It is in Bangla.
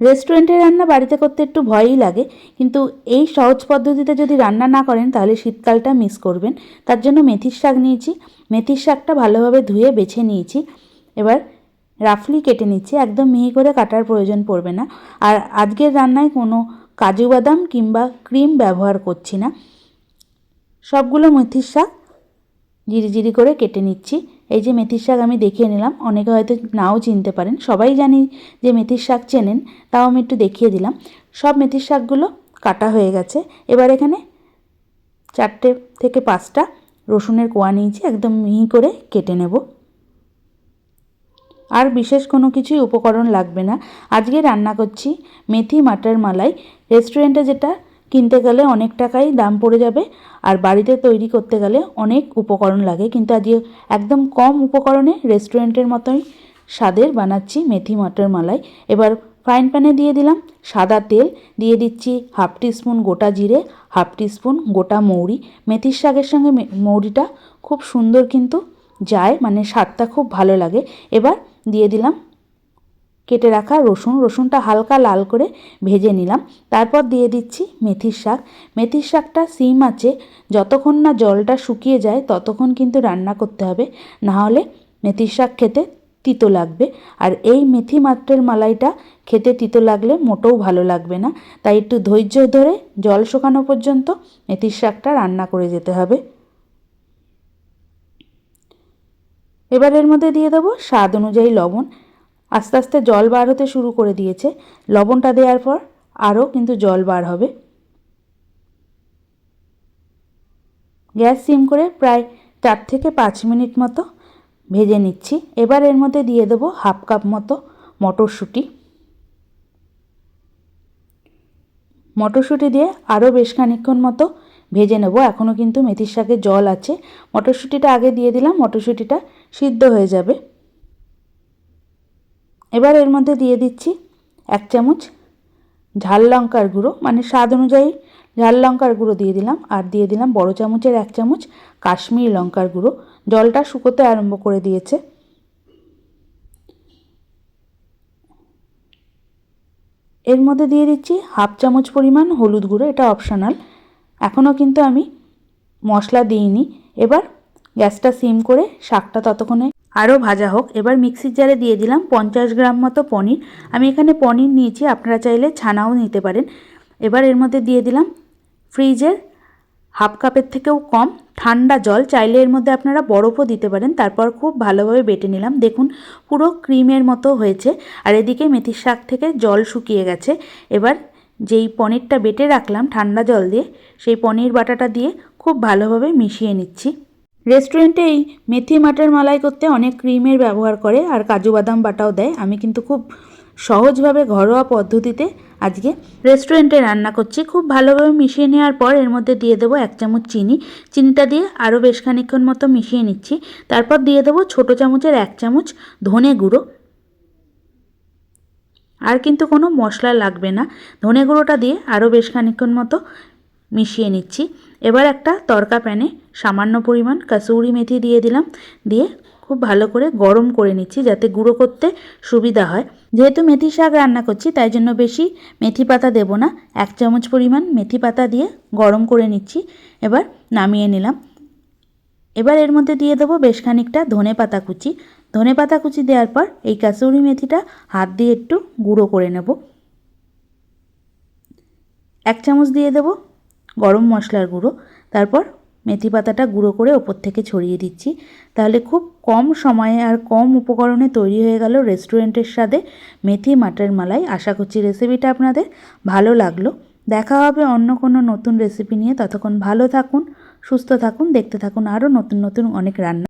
রেস্টুরেন্টের রান্না বাড়িতে করতে একটু ভয়ই লাগে, কিন্তু এই সহজ পদ্ধতিতে যদি রান্না না করেন, তাহলে শীতকালটা মিস করবেন। তার জন্য মেথির শাক নিয়েছি। মেথির শাকটা ভালোভাবে ধুয়ে বেছে নিয়েছি। এবার রাফলি কেটে নিচ্ছি। একদম মিহি করে কাটার প্রয়োজন পড়বে না। আর আজকের রান্নায় কোনো কাজু বাদাম কিংবা ক্রিম ব্যবহার করছি না। সবগুলো মেথির শাক জিরি জিরি করে কেটে নিচ্ছি। এই যে মেথির শাক আমি দেখিয়ে নিলাম, অনেকে হয়তো নাও চিনতে পারেন, সবাই জানি যে মেথির শাক চেনেন, তাও আমি একটু দেখিয়ে দিলাম। সব মেথির শাকগুলো কাটা হয়ে গেছে, এবার এখানে চারটে থেকে পাঁচটা রসুনের কোয়া নিয়েছি, একদম মিহি করে কেটে নেব। আর বিশেষ কোনো কিছুই উপকরণ লাগবে না। আজকে রান্না করছি মেথি মাটার মালাই, রেস্টুরেন্টে যেটা কিনতে গেলে অনেক টাকাই দাম পড়ে যাবে আর বাড়িতে তৈরি করতে গেলে অনেক উপকরণ লাগে। কিন্তু আজকে একদম কম উপকরণে রেস্টুরেন্টের মতোই স্বাদের বানাচ্ছি মেথি মাটার মালাই। এবার ফ্রাইং প্যানে দিয়ে দিলাম সাদা তেল, দিয়ে দিচ্ছি হাফ টিস্পুন গোটা জিরে হাফ টিস্পুন গোটা মৌরি। মেথির শাকের সঙ্গে মৌরিটা খুব সুন্দর কিন্তু যায় মানে স্বাদটা খুব ভালো লাগে। এবার দিয়ে দিলাম কেটে রাখা রসুন, রসুনটা হালকা লাল করে ভেজে নিলাম। তারপর দিয়ে দিচ্ছি মেথির শাক। মেথির শাকটা সিম আছে, যতক্ষণ না জলটা শুকিয়ে যায় ততক্ষণ কিন্তু রান্না করতে হবে। না হলে মেথির শাক খেতে তিতো লাগবে। আর এই মেথি মাত্রের মালাইটা খেতে তিতো লাগলে মোটেও ভালো লাগবে না। তাই একটু ধৈর্য ধরে জল শুকানো পর্যন্ত মেথির শাকটা রান্না করে যেতে হবে। এবার এর মধ্যে দিয়ে দেবো স্বাদ অনুযায়ী লবণ। আস্তে আস্তে জল বার হতে শুরু করে দিয়েছে। লবণটা দেওয়ার পর আরও কিন্তু জল বার হবে। গ্যাস সিম করে প্রায় চার থেকে পাঁচ মিনিট মতো ভেজে নিচ্ছি। এবার এর মধ্যে দিয়ে দেবো হাফ কাপ মতো মটরশুঁটি। মটরশুঁটি দিয়ে আরও বেশ খানিক্ষণ মতো ভেজে নেব। এখনও কিন্তু মেথির শাকে জল আছে। মটরশুঁটিটা আগে দিয়ে দিলাম। মটরশুঁটিটা সিদ্ধ হয়ে যাবে। এবার এর মধ্যে দিয়ে দিচ্ছি এক চামচ ঝাল লঙ্কার গুঁড়ো মানে স্বাদ অনুযায়ী ঝাল লঙ্কার গুঁড়ো দিয়ে দিলাম। আর দিয়ে দিলাম বড় চামচের এক চামচ কাশ্মীরি লঙ্কার গুঁড়ো। জলটা শুকোতে আরম্ভ করে দিয়েছে। এর মধ্যে দিয়ে দিচ্ছি হাফ চামচ পরিমাণ হলুদ গুঁড়ো, এটা অপশনাল। এখনও কিন্তু আমি মশলা দিইনি। এবার গ্যাসটা সিম করে শাকটা ততক্ষণে আরও ভাজা হোক। এবার মিক্সির জারে দিয়ে দিলাম পঞ্চাশ গ্রাম মতো পনির। আমি এখানে পনির নিয়েছি, আপনারা চাইলে ছানাও নিতে পারেন। এবার এর মধ্যে দিয়ে দিলাম ফ্রিজের হাফ কাপের থেকেও কম ঠান্ডা জল। চাইলে এর মধ্যে আপনারা বরফও দিতে পারেন। তারপর খুব ভালোভাবে বেটে নিলাম। দেখুন, পুরো ক্রিমের মতো হয়েছে। আর এদিকে মেথির শাক থেকে জল শুকিয়ে গেছে। এবার যেই পনিরটা বেটে রাখলাম ঠান্ডা জল দিয়ে, সেই পনির বাটাটা দিয়ে খুব ভালোভাবে মিশিয়ে নিচ্ছি। রেস্টুরেন্টে এই মেথি মাটার মালাই করতে অনেক ক্রিমের ব্যবহার করে আর কাজু বাদাম বাটাও দেয়। আমি কিন্তু খুব সহজভাবে ঘরোয়া পদ্ধতিতে আজকে রেস্টুরেন্টে রান্না করছি। খুব ভালোভাবে মিশিয়ে নেওয়ার পর এর মধ্যে দিয়ে দেবো এক চামচ চিনি। চিনিটা দিয়ে আরও বেশ খানিক্ষণ মতো মিশিয়ে নিচ্ছি। তারপর দিয়ে দেবো ছোটো চামচের এক চামচ ধনে গুঁড়ো। আর কিন্তু কোনো মশলা লাগবে না। ধনে গুঁড়োটা দিয়ে আরও বেশ খানিক্ষণ মতো মিশিয়ে নিচ্ছি। এবার একটা তরকা প্যানে সামান্য পরিমাণ কাসুরি মেথি দিয়ে দিলাম। দিয়ে খুব ভালো করে গরম করে নিচ্ছি যাতে গুঁড়ো করতে সুবিধা হয়। যেহেতু মেথি শাক রান্না করছি, তাই জন্য বেশি মেথি পাতা দেব না। এক চামচ পরিমাণ মেথি পাতা দিয়ে গরম করে নিচ্ছি। এবার নামিয়ে নিলাম। এবার এর মধ্যে দিয়ে দেবো বেশ খানিকটা ধনে পাতা কুচি। ধনে পাতা কুচি দেওয়ার পর এই কাসুরি মেথিটা হাত দিয়ে একটু গুঁড়ো করে নেব। এক চামচ দিয়ে দেবো গরম মশলার গুঁড়ো। তারপর মেথি পাতাটা গুঁড়ো করে ওপর থেকে ছড়িয়ে দিচ্ছি। তাহলে খুব কম সময়ে আর কম উপকরণে তৈরি হয়ে গেল রেস্টুরেন্টের স্বাদে মেথি মাটার মালাই। আশা করছি রেসিপিটা আপনাদের ভালো লাগল। দেখা হবে অন্য কোনো নতুন রেসিপি নিয়ে। ততক্ষণ ভালো থাকুন, সুস্থ থাকুন, দেখতে থাকুন আরও নতুন নতুন অনেক রান্না